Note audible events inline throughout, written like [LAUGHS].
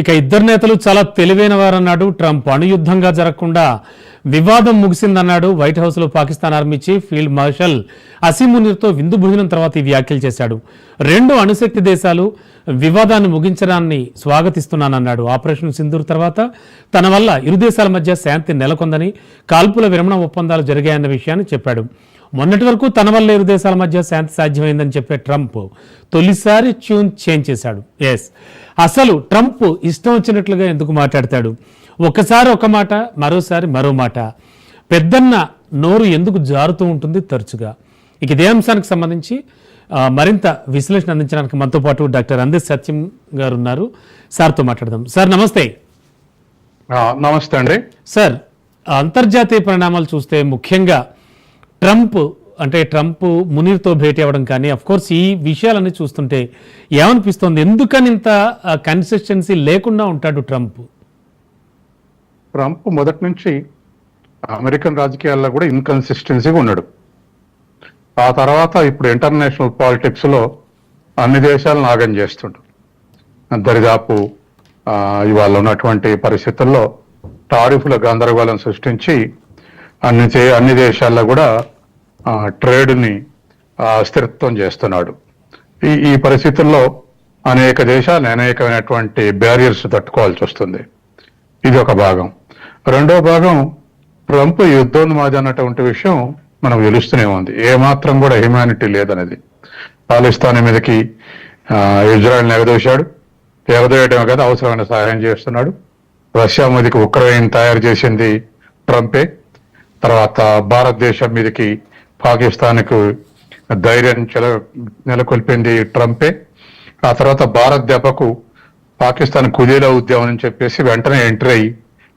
ఇక ఇద్దరు నేతలు చాలా తెలివైన వారన్నాడు ట్రంప్. అణుయుద్ధంగా జరగకుండా వివాదం ముగిసిందన్నాడు వైట్ హౌస్లో Pakistan army chief field marshal అసీమునీర్తో విందు భోజనం తర్వాత ఈ వ్యాఖ్యలు చేశాడు. రెండు అణుశక్తి దేశాలు వివాదాన్ని ముగించడాన్ని స్వాగతిస్తున్నానన్నాడు. ఆపరేషన్ సింధూర్ తర్వాత తన వల్ల ఇరు దేశాల మధ్య శాంతి నెలకొందని కాల్పుల విరమణ ఒప్పందాలు జరిగాయన్న విషయాన్ని చెప్పాడు. మొన్నటి వరకు తన వల్ల ఇరు దేశాల మధ్య శాంతి సాధ్యమైందని చెప్పే ట్రంప్ తొలిసారి ట్యూన్ చేంజ్ చేశాడు. ఎస్ అసలు ట్రంప్ ఇష్టం వచ్చినట్లుగా ఎందుకు మాట్లాడతాడు? ఒకసారి ఒక మాట మరోసారి మరో మాట. పెద్దన్న నోరు ఎందుకు జారుతూ ఉంటుంది తరచుగా? ఇక ఇదే అంశానికి సంబంధించి మరింత విశ్లేషణ అందించడానికి మనతో పాటు డాక్టర్ అందే సత్యం గారు ఉన్నారు సార్తో మాట్లాడదాం. సార్ నమస్తే. నమస్తే అండి. సార్ అంతర్జాతీయ పరిణామాలు చూస్తే ముఖ్యంగా ట్రంప్ అంటే ట్రంప్ మునీర్తో భేటీ అవ్వడం కానీ అఫ్ కోర్స్ ఈ విషయాలన్నీ చూస్తుంటే ఏమనిపిస్తోంది? ఎందుకని ఇంత కన్సిస్టెన్సీ లేకుండా ఉంటాడు ట్రంప్? ట్రంప్ మొదటి నుంచి అమెరికన్ రాజకీయాల్లో కూడా ఇన్కన్సిస్టెన్సీగా ఉన్నాడు. ఆ తర్వాత ఇప్పుడు ఇంటర్నేషనల్ పాలిటిక్స్లో అన్ని దేశాలను నాగం చేస్తుండు. దరిదాపు ఇవాళ ఉన్నటువంటి పరిస్థితుల్లో టారిఫ్ల గందరగోళం సృష్టించి అన్ని చే- అన్ని దేశాల్లో కూడా ట్రేడ్ని స్థిరత్వం చేస్తున్నాడు. ఈ ఈ పరిస్థితుల్లో అనేక దేశాలు అనేకమైనటువంటి బ్యారియర్స్ తట్టుకోవాల్సి వస్తుంది. ఇది ఒక భాగం. రెండో భాగం ట్రంప్ యుద్ధోన్మాది అన్నటువంటి విషయం మనం తెలుస్తూనే ఉంది. ఏమాత్రం కూడా హ్యుమానిటీ లేదనేది. పాలిస్తాన్ మీదకి ఇజ్రాయెల్ ఎగదోశాడు ఎగదోయటమే కదా అవసరమైన సహాయం చేస్తున్నాడు. రష్యా మీదకి ఉక్రెయిన్ తయారు చేసింది ట్రంపే. తర్వాత భారతదేశం మీదకి పాకిస్తాన్కు ధైర్యం చెల నెలకొల్పింది ట్రంపే. ఆ తర్వాత భారత్ దెబ్బకు పాకిస్తాన్ కుదేలా ఉద్యమం అని చెప్పేసి వెంటనే ఎంటర్ అయ్యి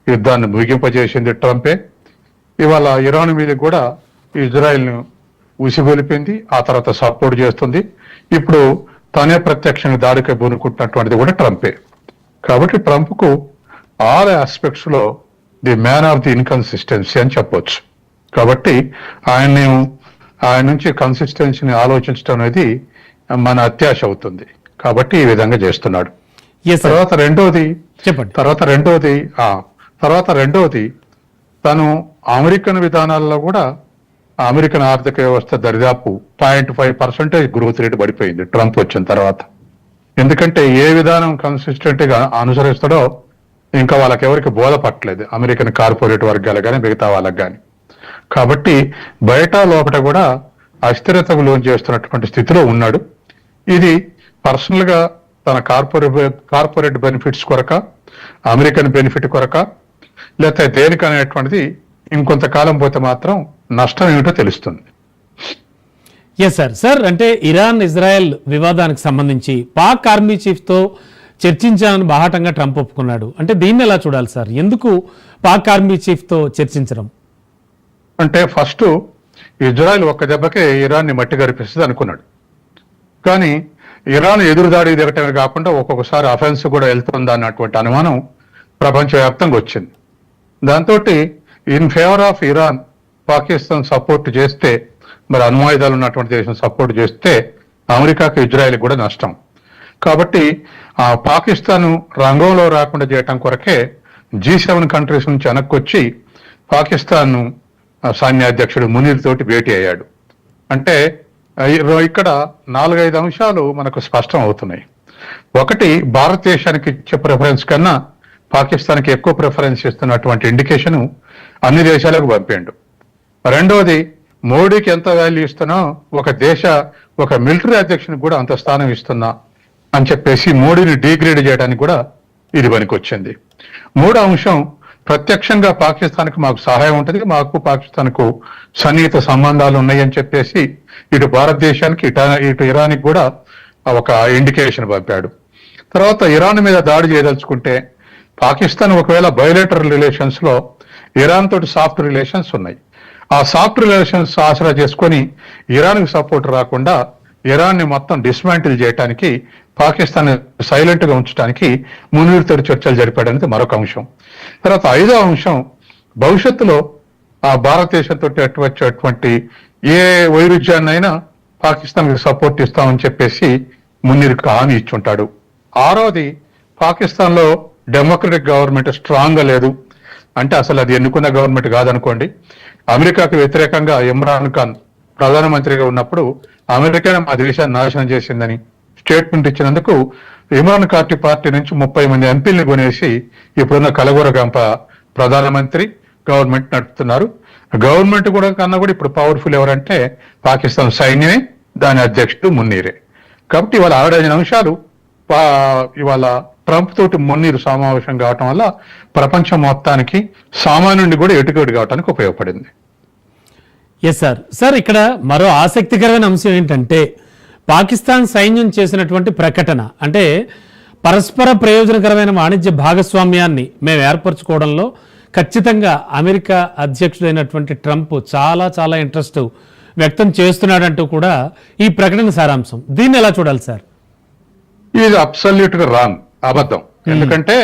యుద్ధాన్ని ముగింపజేసింది ట్రంపే. ఇవాళ ఇరాన్ మీద కూడా ఇజ్రాయెల్ను ఉసిగొలిపింది ఆ తర్వాత సపోర్ట్ చేస్తుంది. ఇప్పుడు తనే ప్రత్యక్షంగా దాడికి పూనుకుంటున్నటువంటిది కూడా ట్రంపే. కాబట్టి ట్రంప్కు all ఆస్పెక్ట్స్లో the man of the inconsistency అని చెప్పొచ్చు. కాబట్టి ఆయన్ని ఆయన నుంచి కన్సిస్టెన్సీని ఆలోచించడం అనేది మన అత్యాశ అవుతుంది. కాబట్టి ఈ విధంగా చేస్తున్నాడు. తర్వాత రెండోది చెప్పండి. తర్వాత రెండోది ఆ తర్వాత రెండోది తను అమెరికన్ విధానాల్లో కూడా అమెరికన్ ఆర్థిక వ్యవస్థ దరిదాపు point five percentage growth rate పడిపోయింది ట్రంప్ వచ్చిన తర్వాత. ఎందుకంటే ఏ విధానం కన్సిస్టెంట్గా అనుసరిస్తాడో ఇంకా వాళ్ళకి ఎవరికి బోధపట్టలేదు. అమెరికన్ కార్పొరేట్ వర్గాలు కానీ మిగతా వాళ్ళకి కానీ కాబట్టి బయట లోపల కూడా అస్థిరతకు లోన్ చేస్తున్నటువంటి స్థితిలో ఉన్నాడు. ఇది పర్సనల్గా తన కార్పొరేట్ కార్పొరేట్ బెనిఫిట్స్ కొరక అమెరికన్ బెనిఫిట్ కొరక లేకపోతే దేనికనేటువంటిది ఇంకొంతకాలం పోతే మాత్రం నష్టం ఏమిటో తెలుస్తుంది. ఎస్ సార్ సార్ అంటే ఇరాన్ ఇజ్రాయెల్ వివాదానికి సంబంధించి పాక్ ఆర్మీ చీఫ్తో చర్చించాలని బాహాటంగా ట్రంప్ ఒప్పుకున్నాడు. అంటే దీన్ని ఎలా చూడాలి సార్ ఎందుకు పాక్ ఆర్మీ చీఫ్తో చర్చించడం? అంటే ఫస్ట్ ఇజ్రాయెల్ ఒక్క దెబ్బకే ఇరాన్ని మట్టి గరిపిస్తుంది అనుకున్నాడు. కానీ ఇరాన్ ఎదురుదాడి దిగటమే కాకుండా ఒక్కొక్కసారి అఫెన్స్ కూడా వెళ్తుందా అన్నటువంటి అనుమానం ప్రపంచవ్యాప్తంగా వచ్చింది. దాంతో in favour of Iran Pakistan support చేస్తే మరి అణ్వాయుధాలు ఉన్నటువంటి దేశం సపోర్ట్ చేస్తే అమెరికాకు ఇజ్రాయెల్ కూడా నష్టం. కాబట్టి ఆ పాకిస్తాన్ రంగంలో రాకుండా చేయటం కొరకే జీ సెవెన్ కంట్రీస్ నుంచి వెనక్కి వచ్చి పాకిస్తాన్ను సైన్యాధ్యక్షుడు మునీర్ తోటి భేటీ అయ్యాడు. అంటే ఇక్కడ నాలుగైదు అంశాలు మనకు స్పష్టం అవుతున్నాయి. ఒకటి భారతదేశానికి ఇచ్చే ప్రిఫరెన్స్ కన్నా పాకిస్తాన్కి ఎక్కువ ప్రిఫరెన్స్ ఇస్తున్నటువంటి ఇండికేషన్ అన్ని దేశాలకు పంపిండు. రెండవది మోడీకి ఎంత వాల్యూ ఇస్తున్నా ఒక దేశ ఒక మిలిటరీ అధ్యక్షునికి కూడా అంత స్థానం ఇస్తున్నా అని చెప్పేసి మోడీని డీగ్రేడ్ చేయడానికి కూడా ఇది పనికొచ్చింది. మూడో అంశం ప్రత్యక్షంగా పాకిస్తాన్కి మాకు సహాయం ఉంటుంది. మాకు పాకిస్తాన్కు సన్నిహిత సంబంధాలు ఉన్నాయని చెప్పేసి ఇటు భారతదేశానికి ఇటు ఇటు ఇరాన్కి కూడా ఒక ఇండికేషన్ పంపాడు. తర్వాత ఇరాన్ మీద దాడి చేయదలుచుకుంటే పాకిస్తాన్ ఒకవేళ బయోలేటర్ రిలేషన్స్లో ఇరాన్ తోటి సాఫ్ట్ రిలేషన్స్ ఉన్నాయి. ఆ సాఫ్ట్ రిలేషన్స్ ఆసరా చేసుకొని ఇరాన్కు సపోర్ట్ రాకుండా ఇరాన్ని మొత్తం డిస్మాంటిల్ చేయడానికి పాకిస్తాన్ సైలెంట్గా ఉంచడానికి మునీర్తో చర్చలు జరిపాడనేది మరొక అంశం. తర్వాత ఐదో అంశం భవిష్యత్తులో ఆ భారతదేశంతో వచ్చేటువంటి ఏ వైరుధ్యాన్నైనా పాకిస్తాన్ సపోర్ట్ ఇస్తామని చెప్పేసి మున్నీర్కి హామీ ఇచ్చుంటాడు. ఆరోది పాకిస్తాన్లో డెమోక్రటిక్ గవర్నమెంట్ స్ట్రాంగ్గా లేదు. అంటే అసలు అది ఎన్నుకున్న గవర్నమెంట్ కాదనుకోండి. అమెరికాకు వ్యతిరేకంగా ఇమ్రాన్ ఖాన్ ప్రధానమంత్రిగా ఉన్నప్పుడు అమెరికానే మా దేశాన్ని నాశనం చేసిందని స్టేట్మెంట్ ఇచ్చినందుకు ఇమ్రాన్ కార్టీ పార్టీ నుంచి ముప్పై మంది ఎంపీలను కొనేసి ఇప్పుడున్న కలగూరగంప ప్రధానమంత్రి గవర్నమెంట్ నడుపుతున్నారు. గవర్నమెంట్ కూడా కన్నా కూడా ఇప్పుడు పవర్ఫుల్ ఎవరంటే పాకిస్తాన్ సైన్యమే దాని అధ్యక్షుడు మున్నీరే. కాబట్టి ఇవాళ ఆరేడు అంశాలు పా- ఇవాళ ట్రంప్ తోటి మున్నీరు సమావేశం కావటం వల్ల ప్రపంచం మొత్తానికి సామాన్యుడిని కూడా ఎటుకటి కావడానికి ఉపయోగపడింది. ఎస్ సార్ సార్ ఇక్కడ మరో ఆసక్తికరమైన అంశం ఏంటంటే పాకిస్తాన్ సైన్యం చేసినటువంటి ప్రకటన అంటే పరస్పర ప్రయోజనకరమైన వాణిజ్య భాగస్వామ్యాన్ని మేము ఏర్పరచుకోవడంలో ఖచ్చితంగా అమెరికా అధ్యక్షుడైనటువంటి ట్రంప్ చాలా చాలా ఇంట్రెస్ట్ వ్యక్తం చేస్తున్నాడంటూ కూడా ఈ ప్రకటన సారాంశం. దీన్ని ఎలా చూడాలి సార్ ఇది అబ్సల్యూట్గా రాంగ్ అబద్ధం. ఎందుకంటే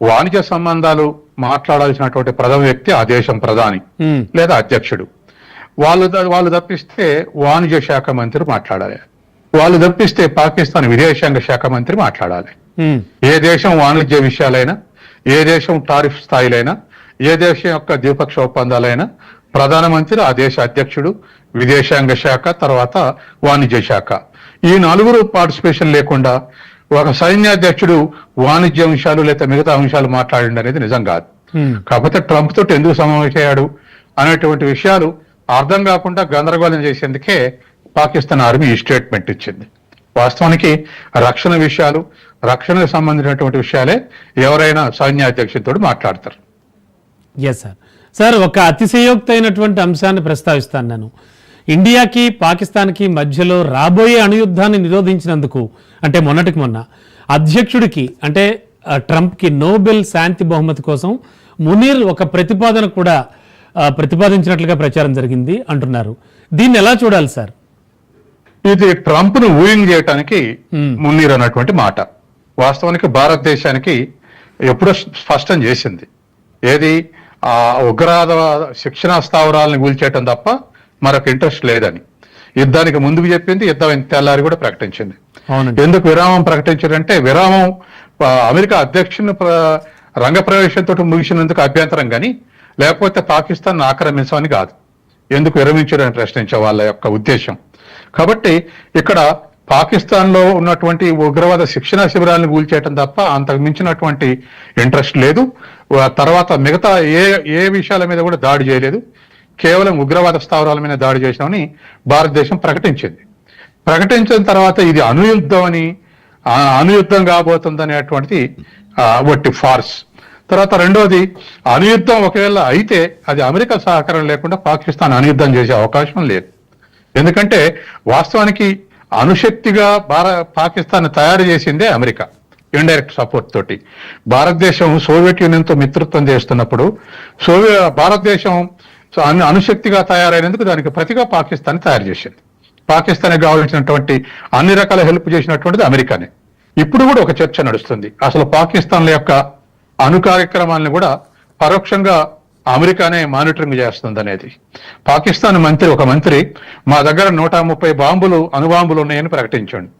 వాణిజ్య సంబంధాలు మాట్లాడాల్సినటువంటి ప్రథమ వ్యక్తి ఆ దేశం ప్రధాని ఉమ్, లేదా అధ్యక్షుడు. వాళ్ళు వాళ్ళు తప్పిస్తే వాణిజ్య శాఖ మంత్రి మాట్లాడాలి. వాళ్ళు తప్పిస్తే పాకిస్తాన్ విదేశాంగ శాఖ మంత్రి మాట్లాడాలి. ఏ దేశం వాణిజ్య విషయాలైనా ఏ దేశం టారిఫ్ స్థాయిలైనా ఏ దేశం యొక్క ద్విపక్ష ఒప్పందాలైనా ప్రధానమంత్రి ఆ దేశ అధ్యక్షుడు విదేశాంగ శాఖ తర్వాత వాణిజ్య శాఖ. ఈ నలుగురు పార్టిసిపేషన్ లేకుండా ఒక సైన్యాధ్యక్షుడు వాణిజ్య అంశాలు లేదా మిగతా అంశాలు మాట్లాడండి అనేది నిజం కాదు. కాకపోతే ట్రంప్ తోటి ఎందుకు సమావేశమయ్యాడు అనేటువంటి విషయాలు అర్థం కాకుండా గందరగోళం చేసేందుకే పాకిస్తాన్ ఆర్మీ ఈ స్టేట్మెంట్ ఇచ్చింది. వాస్తవానికి రక్షణ విషయాలు రక్షణకు సంబంధించినటువంటి విషయాలే ఎవరైనా సైన్యాధ్యక్షుడితో మాట్లాడతారు. ఎస్ సార్ సార్ ఒక అతిశయోక్త అయినటువంటి అంశాన్ని ప్రస్తావిస్తాను నేను. ఇండియాకి పాకిస్తాన్కి మధ్యలో రాబోయే అణుయుద్ధాన్ని నిరోధించినందుకు అంటే మొన్నటికి మొన్న అధ్యక్షుడికి అంటే ట్రంప్కి నోబెల్ శాంతి బహుమతి కోసం మునీర్ ఒక ప్రతిపాదన కూడా ప్రతిపాదించినట్లుగా ప్రచారం జరిగింది అంటున్నారు. దీన్ని ఎలా చూడాలి సార్? ఇది ట్రంప్ను ఊయింగ్ చేయడానికి. మున్నీర్ అన్నటువంటి మాట. వాస్తవానికి భారతదేశానికి ఎప్పుడో స్పష్టం చేసింది. ఏది? ఆ ఉగ్రవాద శిక్షణా స్థావరాలను కూల్చేయటం తప్ప మరొక ఇంట్రెస్ట్ లేదని. యుద్ధానికి ముందుకు చెప్పింది యుద్ధం తెల్లారి కూడా ప్రకటించింది. ఎందుకు విరామం ప్రకటించారంటే విరామం అమెరికా అధ్యక్షుని ప్ర- రంగప్రవేశంతో ముగిసినందుకు అభ్యంతరం కానీ లేకపోతే పాకిస్తాన్ ఆక్రమించమని కాదు. ఎందుకు విరమించారని ప్రశ్నించే వాళ్ళ యొక్క ఉద్దేశం. కాబట్టి ఇక్కడ పాకిస్తాన్లో ఉన్నటువంటి ఉగ్రవాద శిక్షణ శిబిరాలను కూల్చేయటం తప్ప అంతకు మించినటువంటి ఇంట్రెస్ట్ లేదు. తర్వాత మిగతా ఏ ఏ విషయాల మీద కూడా దాడి చేయలేదు. కేవలం ఉగ్రవాద స్థావరాల మీద దాడి చేసినామని భారతదేశం ప్రకటించింది. ప్రకటించిన తర్వాత ఇది అనుయుద్ధం అని అనుయుద్ధం కాబోతుంది అనేటువంటిది వట్టి ఫార్స్. తర్వాత రెండోది అనుయుద్ధం ఒకవేళ అయితే అది అమెరికా సహకారం లేకుండా పాకిస్తాన్ అనుయుద్ధం చేసే అవకాశం లేదు. ఎందుకంటే వాస్తవానికి అణుశక్తిగా భారత పాకిస్తాన్ తయారు చేసిందే అమెరికా ఇండైరెక్ట్ సపోర్ట్ తోటి. భారతదేశం సోవియట్ యూనియన్తో మిత్రత్వం చేస్తున్నప్పుడు సోవియ భారతదేశం సో అణుశక్తిగా తయారైనందుకు దానికి ప్రతిగా పాకిస్తాన్ తయారు చేసింది. పాకిస్తాన్ కావాల్సినటువంటి అన్ని రకాల హెల్ప్ చేసినటువంటిది అమెరికానే. ఇప్పుడు కూడా ఒక చర్చ నడుస్తుంది. అసలు పాకిస్తాన్ యొక్క అణు కార్యక్రమాలను కూడా పరోక్షంగా అమెరికానే మానిటరింగ్ చేస్తుంది అనేది పాకిస్తాన్ మంత్రి ఒక మంత్రి మా దగ్గర నూట ముప్పై బాంబులు అణుబాంబులు ఉన్నాయని ప్రకటించండి.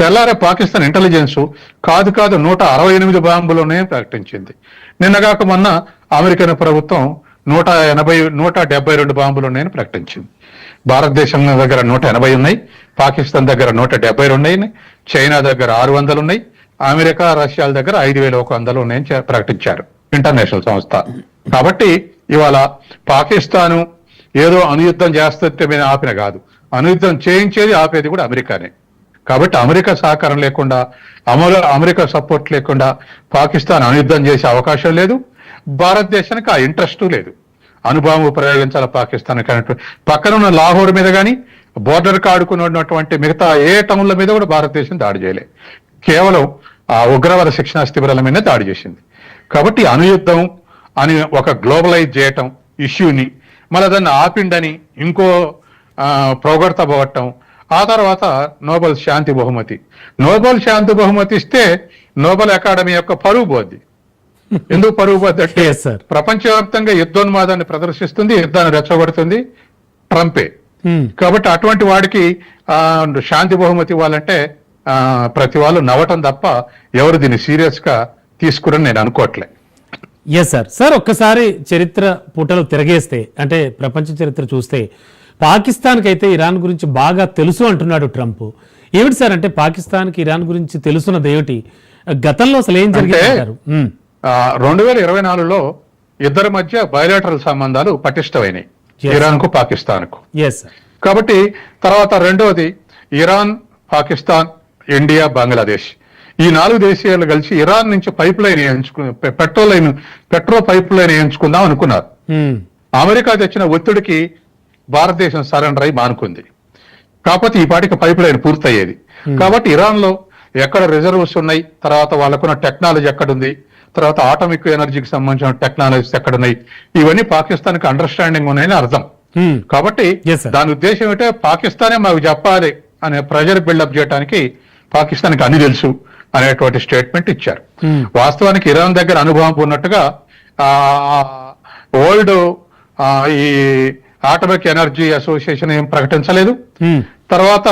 తెల్లారే పాకిస్తాన్ ఇంటెలిజెన్స్ కాదు కాదు నూట అరవై ఎనిమిది బాంబులు ఉన్నాయని ప్రకటించింది. నిన్నగాక మొన్న అమెరికన్ ప్రభుత్వం నూట ఎనభై నూట డెబ్బై రెండు బాంబులు ఉన్నాయని ప్రకటించింది. భారతదేశం దగ్గర నూట ఎనభై ఉన్నాయి పాకిస్తాన్ దగ్గర నూట డెబ్బై రెండు ఉన్నాయి చైనా దగ్గర ఆరు వందలు ఉన్నాయి అమెరికా రష్యాల దగ్గర ఐదు వేల ఒక వందలు ఉన్నాయని ప్రకటించారు. ఇంటర్నేషనల్ సంస్థ. కాబట్టి ఇవాళ పాకిస్తాను ఏదో అనుయుద్ధం చేస్తుంటే ఆపిన కాదు. అనుయుద్ధం చేయించేది ఆపేది కూడా అమెరికానే. కాబట్టి అమెరికా సహకారం లేకుండా అమలు అమెరికా సపోర్ట్ లేకుండా పాకిస్తాన్ అనుయుద్ధం చేసే అవకాశం లేదు. భారతదేశానికి ఆ ఇంట్రెస్ట్ లేదు. అనుభవం ప్రయోగించాలి పాకిస్తాన్ పక్కన ఉన్న లాహోర్ మీద కానీ బోర్డర్ ఆడుకుని మిగతా ఏ టౌన్ల మీద కూడా భారతదేశం దాడి చేయలే. కేవలం ఆ ఉగ్రవాద శిక్షణ శిబిరాల మీద దాడి చేసింది. కాబట్టి అనుయుద్ధం అని ఒక గ్లోబలైజ్ చేయటం ఇష్యూని మళ్ళీ దాన్ని ఆపిండని ఇంకో పోవటం ఆ తర్వాత నోబెల్ శాంతి బహుమతి. నోబెల్ శాంతి బహుమతి ఇస్తే నోబెల్ అకాడమీ యొక్క పరువు పోద్ది. ఎందుకు పరువు పోద్ది అంటే. ప్రపంచవ్యాప్తంగా యుద్ధోన్మాదాన్ని ప్రదర్శిస్తుంది యుద్ధాన్ని రెచ్చగొడుతుంది ట్రంపే. ఉమ్, కాబట్టి అటువంటి వాడికి ఆ, శాంతి బహుమతి ఇవ్వాలంటే ప్రతి వాళ్ళు నవ్వటం తప్ప ఎవరు దీన్ని సీరియస్గా తీసుకురని నేను అనుకోవట్లే. ఎస్ సార్ సార్ ఒక్కసారి చరిత్ర పుటలు తిరగేస్తే అంటే ప్రపంచ చరిత్ర చూస్తే పాకిస్తాన్కి అయితే ఇరాన్ గురించి బాగా తెలుసు అంటున్నాడు ట్రంప్. ఏమిటి సార్ అంటే పాకిస్తాన్కి ఇరాన్ గురించి తెలుసున్నది ఏమిటి గతంలో అసలు ఏం జరిగింది ఉమ్, రెండు వేల ఇరవై నాలుగులో ఇద్దరి మధ్య బయోలేటరల్ సంబంధాలు పటిష్టమైనాయి. Yes. ఇరాన్కు పాకిస్తాన్కు కాబట్టి తర్వాత రెండవది ఇరాన్ పాకిస్తాన్ ఇండియా బంగ్లాదేశ్. ఈ నాలుగు దేశాలు కలిసి ఇరాన్ నుంచి పైప్ లైన్ వేయించుకు petrol line petrol pipeline వేయించుకుందాం అనుకున్నారు. అమెరికా తెచ్చిన ఒత్తిడికి భారతదేశం సరెండర్ అయి మానుకుంది. కాకపోతే ఈ పాటికి పైప్ లైన్ పూర్తయ్యేది. కాబట్టి ఇరాన్లో ఎక్కడ రిజర్వ్స్ ఉన్నాయి తర్వాత వాళ్ళకున్న టెక్నాలజీ ఎక్కడుంది తర్వాత ఆటమిక్ ఎనర్జీకి సంబంధించిన టెక్నాలజీస్ ఎక్కడున్నాయి ఇవన్నీ పాకిస్తాన్కి అండర్స్టాండింగ్ ఉన్నాయని అర్థం. కాబట్టి. దాని ఉద్దేశం ఏంటంటే పాకిస్తానే మాకు చెప్పాలి అనే ప్రెజర్ బిల్డప్ చేయడానికి పాకిస్తాన్కి అన్ని తెలుసు అనేటువంటి స్టేట్మెంట్ ఇచ్చారు. Hmm. వాస్తవానికి ఇరాన్ దగ్గర అనుభవం ఉన్నట్టుగా ఓల్డ్ ఈ ఆటమిక్ ఎనర్జీ అసోసియేషన్ ఏం ప్రకటించలేదు. ఉమ్, తర్వాత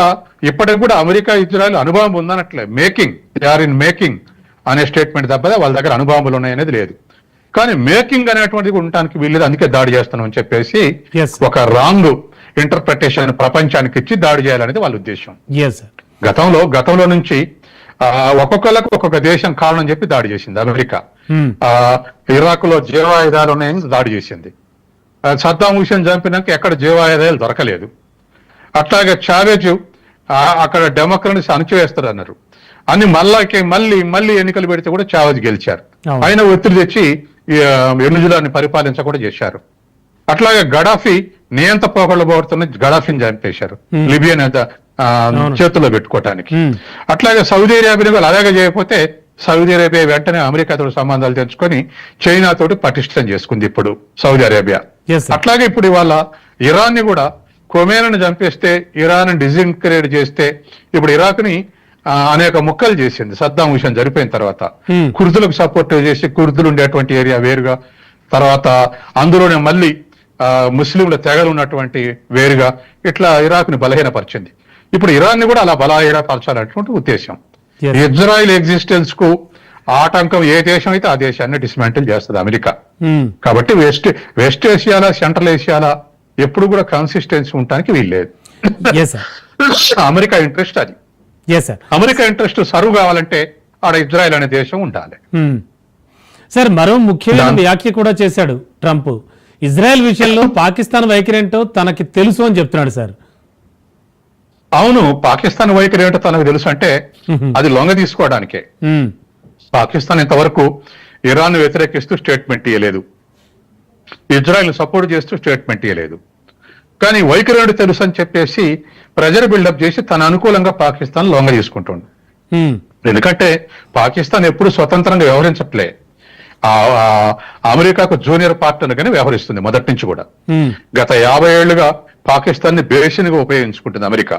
ఇప్పటికి కూడా అమెరికా ఇజ్రాయెల్ అనుభవం ఉందనట్లే. Making they are in making అనే స్టేట్మెంట్ తప్పదే వాళ్ళ దగ్గర అనుభవములు ఉన్నాయనేది లేదు. కానీ మేకింగ్ అనేటువంటిది ఉండటానికి వీల్లేదు అందుకే దాడి చేస్తున్నాం అని చెప్పేసి. ఒక రాంగ్ ఇంటర్ప్రిటేషన్ ప్రపంచానికి ఇచ్చి దాడి చేయాలనేది వాళ్ళ ఉద్దేశం. గతంలో గతంలో నుంచి ఒక్కొక్కళ్ళకు ఒక్కొక్క దేశం కారణం చెప్పి దాడి చేసింది అమెరికా. ఇరాక్లో జీవాయుధాలు ఉన్నాయని దాడి చేసింది. సద్దాం హుసేన్ చంపినాక ఎక్కడ జీవాయుధాలు దొరకలేదు. అట్లాగే చావేజ్ అక్కడ డెమోక్రసీ అణచివేస్తారు అన్నారు అని మళ్ళాకి మళ్ళీ మళ్ళీ ఎన్నికలు పెడితే కూడా చావేజ్ గెలిచారు. ఆయన ఒత్తిడి తెచ్చి వెనుజులాన్ని పరిపాలించ కూడా చేశారు. అట్లాగే గడాఫీ నియంత పోకళ్ళు పోగొడుతున్న గడాఫీని చంపేశారు. లిబియన్. చేతుల్లో పెట్టుకోవటానికి. అట్లాగే సౌదీ అరేబియా కూడా అలాగే చేయకపోతే సౌదీ అరేబియా వెంటనే అమెరికాతో సంబంధాలు తెంచుకొని చైనా తోటి పటిష్టం చేసుకుంది ఇప్పుడు సౌదీ అరేబియా. అట్లాగే ఇప్పుడు ఇవాళ ఇరాన్ని కూడా కొమేనని చంపేస్తే ఇరాన్ డిజిన్క్రేట్ చేస్తే ఇప్పుడు ఇరాక్ని అనేక ముక్కలు చేసింది. సద్దాం హుసేన్ జరిపోయిన తర్వాత. కుర్దులకు సపోర్ట్ చేసి కుర్దులు ఉండేటువంటి ఏరియా వేరుగా తర్వాత అందులోనే మళ్ళీ ముస్లింల తెగలు ఉన్నటువంటి వేరుగా ఇట్లా ఇరాక్ని బలహీనపరిచింది. ఇప్పుడు ఇరాన్ని కూడా అలా బలహీనపరచాలనేటువంటి ఉద్దేశం. Yes. ఇజ్రాయిల్ ఎగ్జిస్టెన్స్కు ఆటంకం ఏ దేశం అయితే ఆ దేశాన్ని డిస్మాంటిల్ చేస్తుంది అమెరికా. ఉమ్, కాబట్టి వెస్ట్ వెస్ట్ ఏషియాలో సెంట్రల్ ఏషియాలో ఎప్పుడు కూడా కన్సిస్టెన్సీ ఉండడానికి వీల్లేదు అమెరికా ఇంట్రెస్ట్ అది. అమెరికా ఇంట్రెస్ట్ సర్వ్ కావాలంటే ఆడ ఇజ్రాయెల్ అనే దేశం ఉండాలి. సార్ మరో ముఖ్యమైన వ్యాఖ్య కూడా చేశాడు ట్రంప్. ఇజ్రాయెల్ విషయంలో [LAUGHS] పాకిస్తాన్ వైఖరి ఏంటో తనకి తెలుసు అని చెప్తున్నాడు సార్ అవును పాకిస్తాన్ వైఖరి ఏంటో తనకు తెలుసు అంటే అది లొంగ తీసుకోవడానికే. పాకిస్తాన్ ఇంతవరకు ఇరాన్ వ్యతిరేకిస్తూ స్టేట్మెంట్ ఇవ్వలేదు ఇజ్రాయెల్ సపోర్ట్ చేస్తూ స్టేట్మెంట్ ఇవ్వలేదు కానీ వైఖరి ఏంటో తెలుసు అని చెప్పేసి ప్రెజర్ బిల్డప్ చేసి తన అనుకూలంగా పాకిస్తాన్ లొంగ తీసుకుంటుండు. ఉమ్, ఎందుకంటే పాకిస్తాన్ ఎప్పుడు స్వతంత్రంగా వ్యవహరించట్లే. అమెరికాకు జూనియర్ పార్ట్నర్గానే వ్యవహరిస్తుంది మొదటి నుంచి కూడా. గత యాభై ఏళ్ళుగా పాకిస్తాన్ని బేసిన్గా ఉపయోగించుకుంటుంది అమెరికా.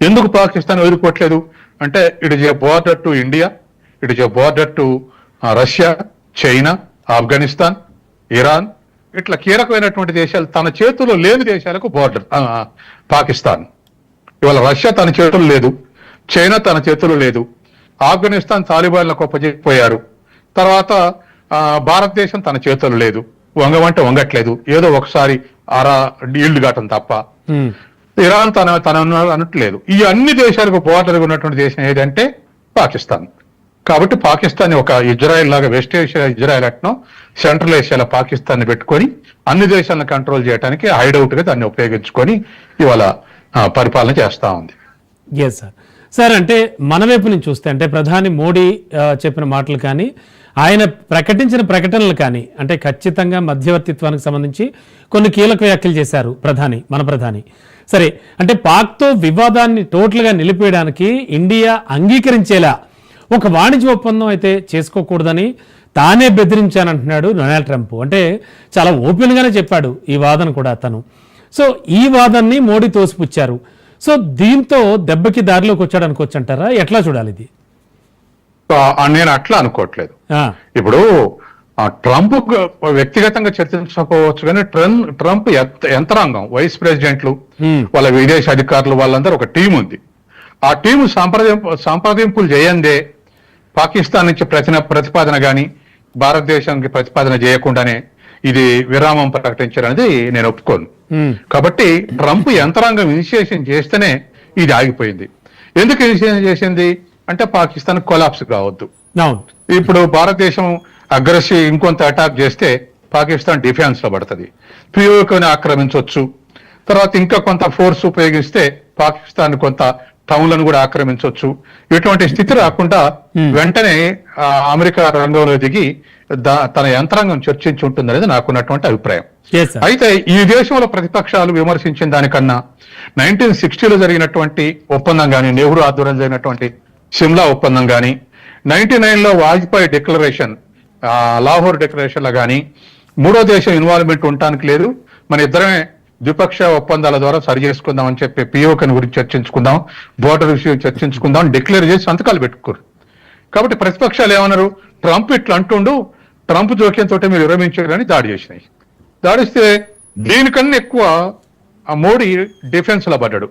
ఎందుకు పాకిస్తాన్ వదులుకోవట్లేదు అంటే it is a border to India it is a border to Russia China Afghanistan Iran. ఇట్లా కీలకమైనటువంటి దేశాలు తన చేతుల్లో లేని దేశాలకు బోర్డర్ పాకిస్తాన్. ఇవాళ రష్యా తన చేతులు లేదు చైనా తన చేతులు లేదు ఆఫ్ఘనిస్తాన్ తాలిబాన్లకు ఒప్పజెప్పిపోయారు తర్వాత ఆ, భారతదేశం తన చేతులు లేదు వంగమంటే వంగట్లేదు ఏదో ఒకసారి అరా ఈల్డ్ కావటం తప్ప. ఇరాన్ తన తన అనట్లేదు ఈ అన్ని దేశాలకు బోర్డర్ ఉన్నటువంటి దేశం ఏదంటే పాకిస్తాన్. కాబట్టి పాకిస్తాన్ ఒక ఇజ్రాయెల్ లాగా వెస్ట్ ఏషియా ఇజ్రాయెల్ అట్నో సెంట్రల్ ఏషియాలో పాకిస్తాన్ పెట్టుకొని అన్ని దేశాలను కంట్రోల్ చేయడానికి హైడౌట్గా దాన్ని ఉపయోగించుకొని ఇవాళ పరిపాలన చేస్తా ఉంది. ఎస్ సార్ సార్ అంటే మన వైపు నుంచి చూస్తే అంటే ప్రధాని మోడీ చెప్పిన మాటలు కానీ ఆయన ప్రకటించిన ప్రకటనలు కానీ అంటే ఖచ్చితంగా మధ్యవర్తిత్వానికి సంబంధించి కొన్ని కీలక వ్యాఖ్యలు చేశారు ప్రధాని మన ప్రధాని. సరే అంటే పాక్తో వివాదాన్ని టోటల్గా నిలిపేయడానికి ఇండియా అంగీకరించేలా ఒక వాణిజ్య ఒప్పందం అయితే చేసుకోకూడదని తానే బెదిరించానంటున్నాడు డొనాల్డ్ ట్రంప్. అంటే చాలా ఓపెన్గానే చెప్పాడు ఈ వాదన కూడా అతను. సో ఈ వాదనని మోడీ తోసిపుచ్చారు. సో దీంతో దెబ్బకి దారిలోకి వచ్చాడు అనుకోవచ్చు అంటారా ఎట్లా చూడాలి ఇది? నేను అట్లా అనుకోవట్లేదు. ఇప్పుడు ఆ, ట్రంప్ వ్యక్తిగతంగా చర్చించకపోవచ్చు కానీ ట్రం- ట్రంప్ యంత- యంత్రాంగం వైస్ ప్రెసిడెంట్లు. వాళ్ళ విదేశ అధికారులు వాళ్ళందరూ ఒక టీం ఉంది. ఆ టీము సంప్రదింపు సంప్రదింపులు చేయందే పాకిస్తాన్ నుంచి ప్రతి ప్రతిపాదన గాని భారతదేశానికి ప్రతిపాదన చేయకుండానే ఇది విరామం ప్రకటించారనేది నేను ఒప్పుకోను. కాబట్టి ట్రంప్ యంత్రాంగం ఇనిషియేషన్ చేస్తేనే ఇది ఆగిపోయింది. ఎందుకు ఇనిషియేషన్ చేసింది? అంటే పాకిస్తాన్ కొలాప్స్ కావద్దు. ఇప్పుడు భారతదేశం అగ్రెసివ్ ఇంకొంత అటాక్ చేస్తే పాకిస్తాన్ డిఫెన్స్లో పడుతుంది. పిఓకని ఆక్రమించవచ్చు తర్వాత ఇంకా కొంత ఫోర్స్ ఉపయోగిస్తే పాకిస్తాన్ కొంత టౌన్లను కూడా ఆక్రమించవచ్చు ఇటువంటి స్థితి రాకుండా వెంటనే ఆ, అమెరికా రంగంలో దిగి తన యంత్రాంగం చర్చించి ఉంటుందనేది నాకున్నటువంటి అభిప్రాయం. అయితే ఈ దేశంలో ప్రతిపక్షాలు విమర్శించిన దానికన్నా నైన్టీన్ సిక్స్టీలో జరిగినటువంటి ఒప్పందం కానీ నెహ్రూ ఆధ్వర్యంలో జరిగినటువంటి సిమ్లా ఒప్పందం కానీ నైన్టీ లో వాజ్పేయి డిక్లరేషన్ లాహోర్ డిక్లరేషన్లో కానీ మూడో దేశం ఇన్వాల్వ్మెంట్ ఉండటానికి లేదు. మన ఇద్దరమే ద్విపక్ష ఒప్పందాల ద్వారా సరి చేసుకుందాం అని చెప్పి పిఓకన్ గురించి చర్చించుకుందాం. బోర్డర్ విషయం చర్చించుకుందాం. డిక్లేర్ చేసి సంతకాలు పెట్టుకోరు. కాబట్టి ప్రతిపక్షాలు ఏమన్నారు? ట్రంప్ ఇట్లా అంటుండు. ట్రంప్ జోక్యంతో మీరు విరమించారని దాడి చేసినాయి. దాడిస్తే దీనికన్నా ఎక్కువ ఆ మోడీ డిఫెన్స్లో పడ్డాడు.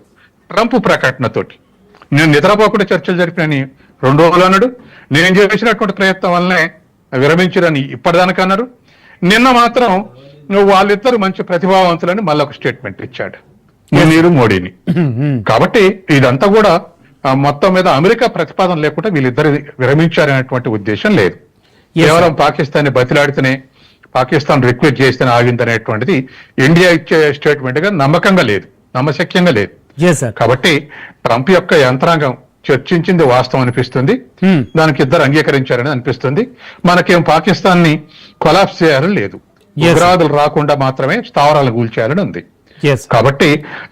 ట్రంప్ ప్రకటనతోటి. నేను నిద్రపోకుండా చర్చలు జరిపినని రెండు రోజులు అన్నాడు. నేను చేసినటువంటి ప్రయత్నం వల్లనే విరమించారని ఇప్పటిదానికి అన్నారు. నిన్న మాత్రం వాళ్ళిద్దరు మంచి ప్రతిభావంతులని మళ్ళీ ఒక స్టేట్మెంట్ ఇచ్చాడు. నీరు మోడీని. కాబట్టి ఇదంతా కూడా మొత్తం మీద అమెరికా ప్రతిపాదన లేకుండా వీళ్ళిద్దరు విరమించారనేటువంటి ఉద్దేశం లేదు. కేవలం పాకిస్తాన్ని బతిలాడితేనే పాకిస్తాన్ రిక్వెస్ట్ చేస్తేనే ఆగిందనేటువంటిది ఇండియా ఇచ్చే స్టేట్మెంట్గా నమ్మకంగా లేదు. నమ్మశక్యంగా లేదు. కాబట్టి ట్రంప్ యొక్క యంత్రాంగం చర్చించింది వాస్తవం అనిపిస్తుంది. దానికి ఇద్దరు అంగీకరించారని అనిపిస్తుంది. మనకేం పాకిస్తాన్ని కొలాప్స్ చేయాలని లేదు. ఉగ్రవాదులు రాకుండా మాత్రమే స్థావరాలు కూల్చేయాలని ఉంది. కాబట్టి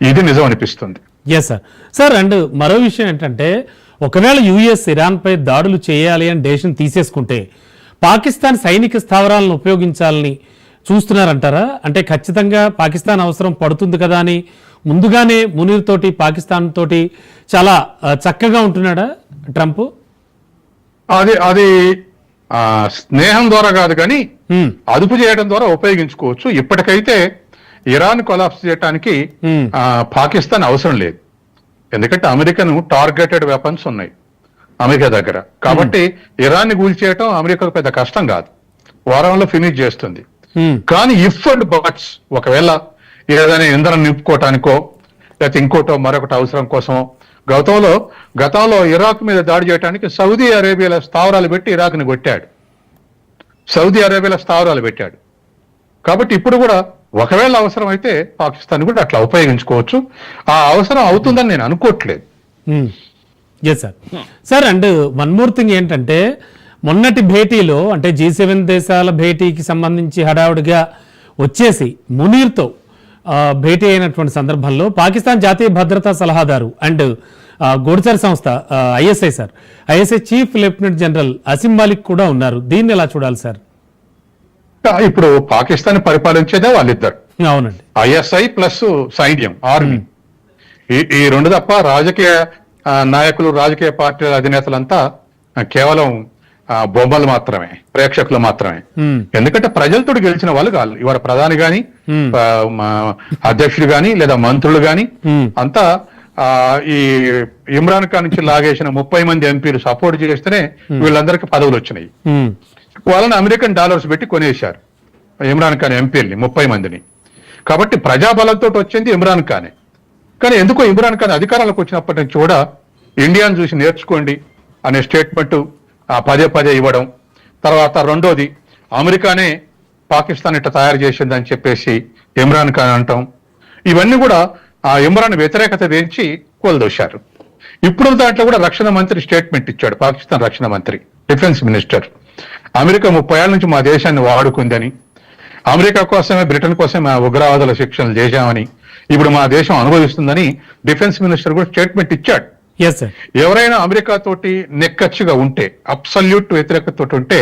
ఇది నిజం అనిపిస్తుంది. ఎస్ సార్ సార్ అండ్ మరో విషయం ఏంటంటే ఒకవేళ యుఎస్ ఇరాన్ పై దాడులు చేయాలి అని డెసిషన్ తీసేసుకుంటే పాకిస్తాన్ సైనిక స్థావరాలను ఉపయోగించాలని చూస్తున్నారంటారా? అంటే ఖచ్చితంగా పాకిస్తాన్ అవసరం పడుతుంది కదా అని ముందుగానే మునీర్ తోటి పాకిస్తాన్ తోటి చాలా చక్కగా ఉంటున్నాడా ట్రంప్? అది అది స్నేహం ద్వారా కాదు కానీ అదుపు చేయడం ద్వారా ఉపయోగించుకోవచ్చు. ఇప్పటికైతే ఇరాన్ కొలాప్స్ చేయడానికి పాకిస్తాన్ అవసరం లేదు. ఎందుకంటే అమెరికన్ టార్గెటెడ్ వెపన్స్ ఉన్నాయి అమెరికా దగ్గర. కాబట్టి ఇరాన్ని కూల్చేయటం అమెరికాకు పెద్ద కష్టం కాదు. వారంలో ఫినిష్ చేస్తుంది. కానీ ఇఫ్ అండ్ బట్స్ ఒకవేళ ఏదైనా ఇంధనం నింపుకోవటానికో లేకపోతే ఇంకోటో మరొకటి అవసరం కోసమో గతంలో గతంలో ఇరాక్ మీద దాడి చేయడానికి సౌదీ అరేబియాలో స్థావరాలు పెట్టి ఇరాక్ని కొట్టాడు. సౌదీ అరేబియాలో స్థావరాలు పెట్టాడు. కాబట్టి ఇప్పుడు కూడా ఒకవేళ అవసరం అయితే పాకిస్తాన్ కూడా అట్లా ఉపయోగించుకోవచ్చు. ఆ అవసరం అవుతుందని నేను అనుకోవట్లేదు. Yes sir sir and one more thing ఏంటంటే మొన్నటి భేటీలో అంటే జీ సెవెన్ దేశాల భేటీకి సంబంధించి హడావుడిగా వచ్చేసి మునీర్తో భేటీ అయినటువంటి సందర్భంలో పాకిస్తాన్ జాతీయ భద్రతా సలహాదారు అండ్ ఆ, గూఢచర సంస్థ ISI sir. ISI chief lieutenant general Asim Malik కూడా ఉన్నారు. దీన్ని ఎలా చూడాలి సార్? ఇప్పుడు పాకిస్తాన్ పరిపాలించేదే వాళ్ళిద్దరు. అవునండి. ఐఎస్ఐ ప్లస్ సైన్యం ఆర్మీ. ఈ రెండు తప్ప రాజకీయ నాయకులు రాజకీయ పార్టీల అధినేతలంతా కేవలం బొమ్మలు మాత్రమే ప్రేక్షకులు మాత్రమే. ఎందుకంటే ప్రజలతో గెలిచిన వాళ్ళు కాదు. ఇవాళ ప్రధాని గాని అధ్యక్షుడు గాని లేదా మంత్రులు గాని. అంతా ఆ, ఈ ఇమ్రాన్ ఖాన్ నుంచి లాగేసిన ముప్పై మంది ఎంపీలు సపోర్ట్ చేస్తేనే వీళ్ళందరికీ పదవులు వచ్చినాయి. వాళ్ళని అమెరికన్ డాలర్స్ పెట్టి కొనేశారు ఇమ్రాన్ ఖాన్ ఎంపీల్ని ముప్పై మందిని. కాబట్టి ప్రజాబలంతో వచ్చింది ఇమ్రాన్ ఖానే. కానీ ఎందుకో ఇమ్రాన్ ఖాన్ అధికారంలోకి వచ్చినప్పటి నుంచి కూడా ఇండియాను చూసి నేర్చుకోండి అనే స్టేట్మెంట్ పదే పదే ఇవ్వడం. తర్వాత రెండోది అమెరికానే పాకిస్తాన్ ఇట్లా తయారు చేసిందని చెప్పేసి ఇమ్రాన్ ఖాన్ అంటాం. ఇవన్నీ కూడా ఆ ఇమ్రాన్ వ్యతిరేకత తెచ్చి కోల్దోశారు. ఇప్పుడు దాంట్లో కూడా రక్షణ మంత్రి స్టేట్మెంట్ ఇచ్చాడు పాకిస్తాన్ రక్షణ మంత్రి డిఫెన్స్ మినిస్టర్. అమెరికా ముప్పై ఏళ్ళ నుంచి మా దేశాన్ని వాడుకుందని అమెరికా కోసమే బ్రిటన్ కోసమే ఆ ఉగ్రవాదుల శిక్షణలు చేశామని ఇప్పుడు మా దేశం అనుభవిస్తుందని డిఫెన్స్ మినిస్టర్ కూడా స్టేట్మెంట్ ఇచ్చాడు. ఎవరైనా అమెరికా తోటి నెక్కచ్చిగా ఉంటే అబ్సల్యూట్ వ్యతిరేకత ఉంటే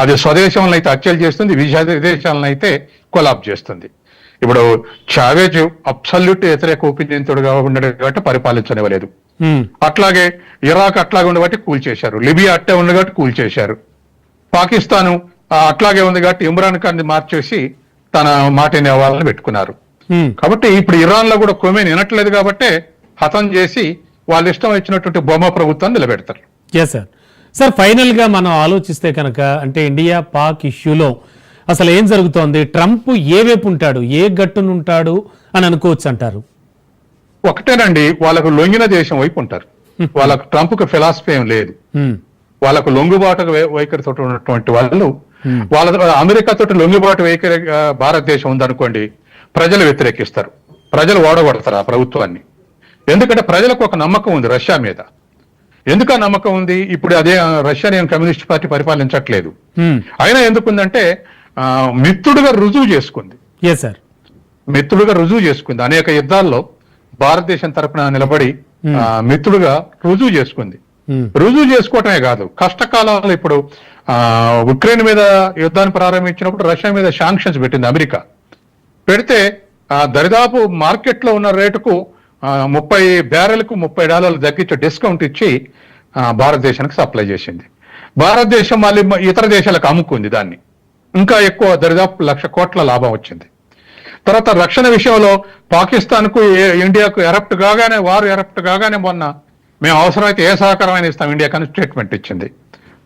అది స్వదేశంలో అయితే హత్యలు చేస్తుంది విదేశ- విదేశాలను అయితే కొలాబ్ చేస్తుంది. ఇప్పుడు చావేజ్ అబ్సల్యూట్ వ్యతిరేక ఒపీనియన్ తోడుగా ఉండడు కాబట్టి పరిపాలించనివ్వలేదు. ఉమ్, అట్లాగే ఇరాక్ అట్లాగే ఉండబట్టి కూల్చేశారు లిబియా అట్టే ఉంది కాబట్టి కూల్చేశారు పాకిస్తాను అట్లాగే ఉంది కాబట్టి ఇమ్రాన్ ఖాన్ని మార్చేసి తన మాట వాళ్ళని పెట్టుకున్నారు. ఉమ్, కాబట్టి ఇప్పుడు ఇరాన్లో కూడా కొమేన్ వినట్లేదు కాబట్టే హతం చేసి వాళ్ళ ఇష్టం వచ్చినటువంటి బొమ్మ ప్రభుత్వాన్ని నిలబెడతారు. ఎస్ సార్ సార్ ఫైనల్గా మనం ఆలోచిస్తే కనుక అంటే ఇండియా పాక్ ఇష్యూలో అసలు ఏం జరుగుతోంది? ట్రంప్ ఏ వైపు ఉంటాడు? ఏ గట్టును ఉంటాడు అని అనుకోవచ్చు అంటారు. ఒకటేనండి వాళ్ళకు లొంగిన దేశం వైపు ఉంటారు. [LAUGHS] వాళ్ళకు ట్రంప్కి ఫిలాసఫీ ఏం లేదు. హ్మ్. వాళ్ళకు లొంగుబాటు వైఖరితో ఉన్నటువంటి వాళ్ళు వాళ్ళ అమెరికాతో లొంగుబాటు వైఖరి భారతదేశం ఉందనుకోండి ప్రజలు వ్యతిరేకిస్తారు. ప్రజలు ఓడగొడతారు ఆ ప్రభుత్వాన్ని. ఎందుకంటే ప్రజలకు ఒక నమ్మకం ఉంది రష్యా మీద. ఎందుకు ఆ నమ్మకం ఉంది? ఇప్పుడు అదే ఆ, రష్యాని ఏం కమ్యూనిస్ట్ పార్టీ పరిపాలించట్లేదు. అయినా ఎందుకుందంటే మిత్రుడుగా రుజువు చేసుకుంది. మిత్రుడుగా రుజువు చేసుకుంది. అనేక యుద్ధాల్లో భారతదేశం తరపున నిలబడి మిత్రుడుగా రుజువు చేసుకుంది. రుజువు చేసుకోవటమే కాదు కష్టకాలంలో ఇప్పుడు ఆ, ఉక్రెయిన్ మీద యుద్ధాన్ని ప్రారంభించినప్పుడు రష్యా మీద శాంక్షన్స్ పెట్టింది అమెరికా. పెడితే ఆ, దరిదాపు మార్కెట్లో ఉన్న రేటుకు ముప్పై బ్యారెల్కు ముప్పై డాలర్లు తగ్గించి డిస్కౌంట్ ఇచ్చి భారతదేశానికి సప్లై చేసింది. భారతదేశం మళ్ళీ ఇతర దేశాలకు అమ్ముకుంది దాన్ని. ఇంకా ఎక్కువ దరిదాపు లక్ష కోట్ల లాభం వచ్చింది. తర్వాత రక్షణ విషయంలో పాకిస్తాన్కు ఇండియాకు ఎరప్ట్ కాగానే వారు ఎరప్ట్ కాగానే మొన్న మేము అవసరమైతే ఏ సహకారమైన ఇస్తాం ఇండియాకని స్టేట్మెంట్ ఇచ్చింది.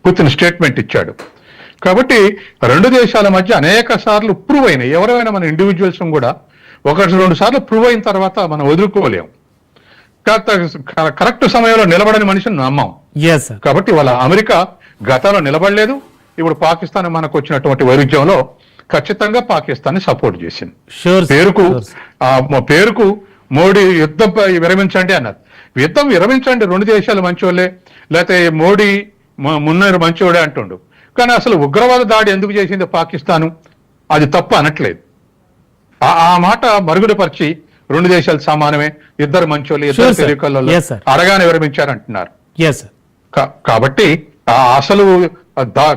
పుతిన్ స్టేట్మెంట్ ఇచ్చాడు. కాబట్టి రెండు దేశాల మధ్య అనేక సార్లు ప్రూవ్ అయినాయి. ఎవరైనా మన ఇండివిజువల్స్ కూడా ఒకటి రెండు సార్లు ప్రూవ్ అయిన తర్వాత మనం వదులుకోలేం. కా- కరెక్ట్ సమయంలో నిలబడని మనిషిని నమ్మం. కాబట్టి వాళ్ళ అమెరికా గతంలో నిలబడలేదు ఇప్పుడు పాకిస్తాన్ మనకు వచ్చినటువంటి వైరుధ్యంలో ఖచ్చితంగా పాకిస్తాన్ సపోర్ట్ చేసింది. పేరుకు పేరుకు మోడీ యుద్ధం విరమించండి అన్నారు. యుద్ధం విరమించండి రెండు దేశాలు మంచోళ్ళే లేకపోతే మోడీ మున్నరు మంచోడే అంటుండు. కానీ అసలు ఉగ్రవాద దాడి ఎందుకు చేసింది పాకిస్తాను? అది తప్పు అనట్లేదు. ఆ ఆ మాట మరుగునపరిచి రెండు దేశాలు సమానమే. ఇద్దరు మంచోళ్ళు ఇద్దరు sir. అడగానే విరమించారంటున్నారు. కాబట్టి ఆ అసలు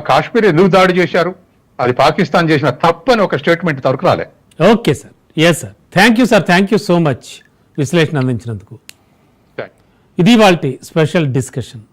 కాశ్మీర్ ఎందుకు దాడి చేశారు? అది పాకిస్తాన్ చేసిన తప్పు అని ఒక స్టేట్మెంట్ తరకు రాలే. Okay sir yes sir thank you sir thank you so much విశ్లేషణ అందించినందుకు. ఇది వాళ్ళ స్పెషల్ డిస్కషన్